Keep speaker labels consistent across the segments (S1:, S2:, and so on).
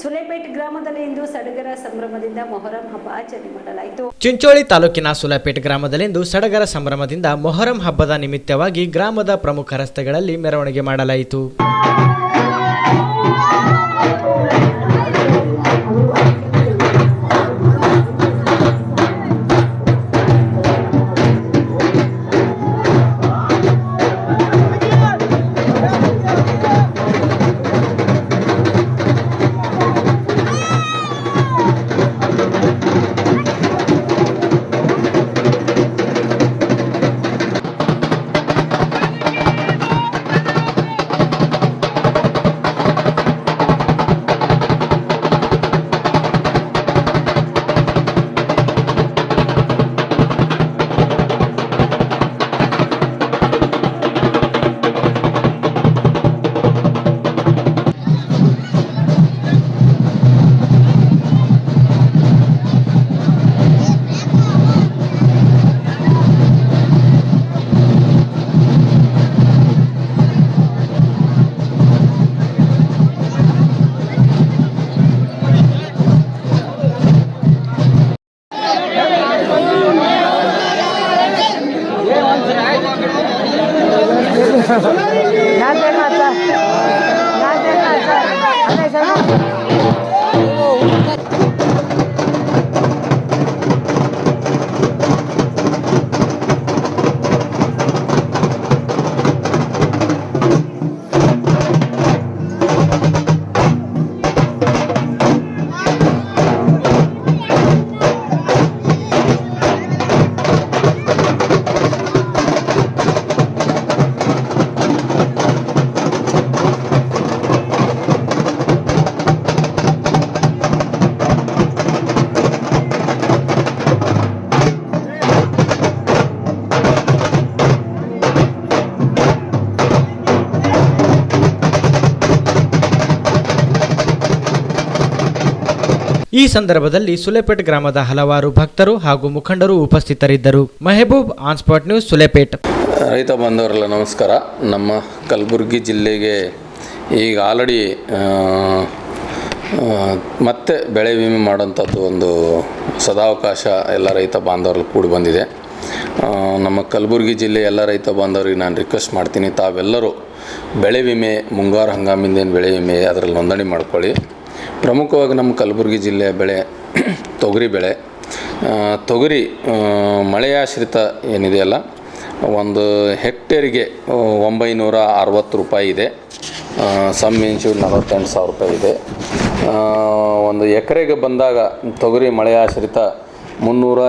S1: ಸುಲೇಪೇಟ್ ಗ್ರಾಮದಲ್ಲಿ ಇಂದು ಸಡಗರ ಸಂಭ್ರಮದಿಂದ ಮೊಹರಂ ಹಬ್ಬ ಆಚರಣೆ ಮಾಡಲಾಯಿತು.
S2: ಚಿಂಚೋಳಿ ತಾಲೂಕಿನ ಸುಲಪೇಟ್ ಗ್ರಾಮದಲ್ಲಿಂದು ಸಡಗರ ಸಂಭ್ರಮದಿಂದ ಮೊಹರಂ ಹಬ್ಬದ ನಿಮಿತ್ತವಾಗಿ ಗ್ರಾಮದ ಪ್ರಮುಖ ರಸ್ತೆಗಳಲ್ಲಿ ಮೆರವಣಿಗೆ ಮಾಡಲಾಯಿತು. ಈ ಸಂದರ್ಭದಲ್ಲಿ ಸುಲೇಪೇಟ್ ಗ್ರಾಮದ ಹಲವಾರು ಭಕ್ತರು ಹಾಗೂ ಮುಖಂಡರು ಉಪಸ್ಥಿತರಿದ್ದರು. Mehboob on spot news, Sulepet.
S3: ರೈತ ಬಾಂಧವರೆಲ್ಲ ನಮಸ್ಕಾರ. ನಮ್ಮ ಕಲಬುರಗಿ ಜಿಲ್ಲೆಗೆ ಈಗ ಆಲ್ರೆಡಿ ಮತ್ತೆ ಬೆಳೆ ವಿಮೆ ಮಾಡೋಂಥದ್ದು ಒಂದು ಸದಾವಕಾಶ ಎಲ್ಲ ರೈತ ಬಾಂಧವರಲ್ಲಿ ಕೂಡಿ ಬಂದಿದೆ. ನಮ್ಮ ಕಲಬುರಗಿ ಜಿಲ್ಲೆ ಎಲ್ಲ ರೈತ ಬಾಂಧವರಿಗೆ ನಾನು ರಿಕ್ವೆಸ್ಟ್ ಮಾಡ್ತೀನಿ, ತಾವೆಲ್ಲರೂ ಬೆಳೆ ವಿಮೆ, ಮುಂಗಾರು ಹಂಗಾಮಿಂದ ಏನು ಬೆಳೆ ವಿಮೆ ಅದರಲ್ಲಿ ನೋಂದಣಿ ಮಾಡ್ಕೊಳ್ಳಿ. ಪ್ರಮುಖವಾಗಿ ನಮ್ಮ ಕಲಬುರಗಿ ಜಿಲ್ಲೆಯ ಬೆಳೆ, ತೊಗರಿ ಬೆಳೆ. ತೊಗರಿ ಮಳೆಯಾಶ್ರಿತ ಏನಿದೆಯಲ್ಲ ಒಂದು ಹೆಕ್ಟೇರಿಗೆ ಒಂಬೈನೂರ ಅರವತ್ತು ರೂಪಾಯಿ ಇದೆ. ಸಮ್ ಇನ್ಶೂರ್ ನಲವತ್ತೆಂಟು ಸಾವಿರ ರೂಪಾಯಿ ಇದೆ. ಒಂದು ಎಕರೆಗೆ ಬಂದಾಗ ತೊಗರಿ ಮಳೆಯಾಶ್ರಿತ ಮುನ್ನೂರ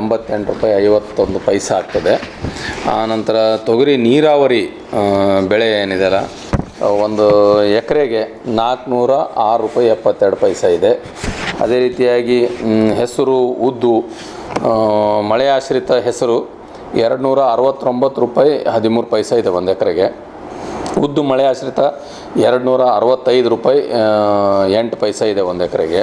S3: ಎಂಬತ್ತೆಂಟು ರೂಪಾಯಿ, ಐವತ್ತೊಂದು ಪೈಸೆ ಆಗ್ತದೆ. ಆನಂತರ ತೊಗರಿ ನೀರಾವರಿ ಬೆಳೆ ಏನಿದೆಯಲ್ಲ ಒಂದು ಎಕರೆಗೆ ನಾಲ್ಕುನೂರ ಆರು ರೂಪಾಯಿ ಎಪ್ಪತ್ತೆರಡು ಪೈಸೆ ಇದೆ. ಅದೇ ರೀತಿಯಾಗಿ ಹೆಸರು ಉದ್ದು ಮಳೆ ಆಶ್ರಿತ ಹೆಸರು ಎರಡು ನೂರ ಅರವತ್ತೊಂಬತ್ತು ರೂಪಾಯಿ ಹದಿಮೂರು ಪೈಸೆ ಇದೆ ಒಂದು ಎಕರೆಗೆ. ಉದ್ದು ಮಳೆ ಆಶ್ರಿತ ಎರಡು ನೂರ ಅರವತ್ತೈದು ರೂಪಾಯಿ ಎಂಟು ಪೈಸೆ ಇದೆ ಒಂದು ಎಕರೆಗೆ.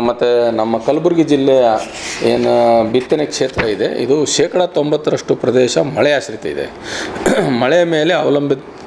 S3: ಮತ್ತು ನಮ್ಮ ಕಲಬುರಗಿ ಜಿಲ್ಲೆಯ ಏನು ಬಿತ್ತನೆ ಕ್ಷೇತ್ರ ಇದೆ, ಇದು ಶೇಕಡ ತೊಂಬತ್ತರಷ್ಟು ಪ್ರದೇಶ ಮಳೆ ಆಶ್ರಿತ ಇದೆ. ಮಳೆ ಮೇಲೆ ಅವಲಂಬಿತ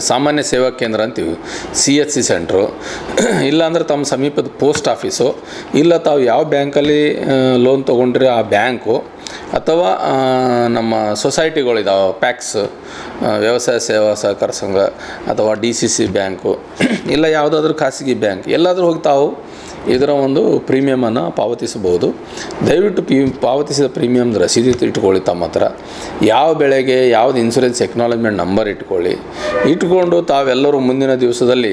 S3: ಸಾಮಾನ್ಯ ಸೇವಾ ಕೇಂದ್ರ ಅಂತೀವಿ, ಸಿ ಎಚ್ ಸಿ ಸೆಂಟ್ರು. ಇಲ್ಲಾಂದ್ರೆ ತಮ್ಮ ಸಮೀಪದ ಪೋಸ್ಟ್ ಆಫೀಸು. ಇಲ್ಲ ತಾವು ಯಾವ ಬ್ಯಾಂಕಲ್ಲಿ ಲೋನ್ ತೊಗೊಂಡ್ರೆ ಆ ಬ್ಯಾಂಕು ಅಥವಾ ನಮ್ಮ ಸೊಸೈಟಿಗಳಿದಾವೆ, ಪ್ಯಾಕ್ಸ್ ವ್ಯವಸಾಯ ಸೇವಾ ಸಹಕಾರ ಸಂಘ ಅಥವಾ ಡಿ ಸಿ ಸಿ ಬ್ಯಾಂಕು, ಇಲ್ಲ ಯಾವುದಾದ್ರೂ ಖಾಸಗಿ ಬ್ಯಾಂಕ್, ಎಲ್ಲಾದರೂ ಹೋಗಿ ತಾವು ಇದರ ಒಂದು ಪ್ರೀಮಿಯಮನ್ನು ಪಾವತಿಸಬಹುದು. ದಯವಿಟ್ಟು ಪಿ, ಪಾವತಿಸಿದ ಪ್ರೀಮಿಯಮ್ ರಸೀದಿ ಇಟ್ಕೊಳ್ಳಿ ತಮ್ಮ ಹತ್ರ. ಯಾವ ಬೆಳೆಗೆ, ಯಾವ್ದು ಇನ್ಸೂರೆನ್ಸ್ ಎಕ್ನಾಲಜ್ಮೆಂಟ್ ನಂಬರ್ ಇಟ್ಕೊಳ್ಳಿ. ಇಟ್ಕೊಂಡು ತಾವೆಲ್ಲರೂ ಮುಂದಿನ ದಿವಸದಲ್ಲಿ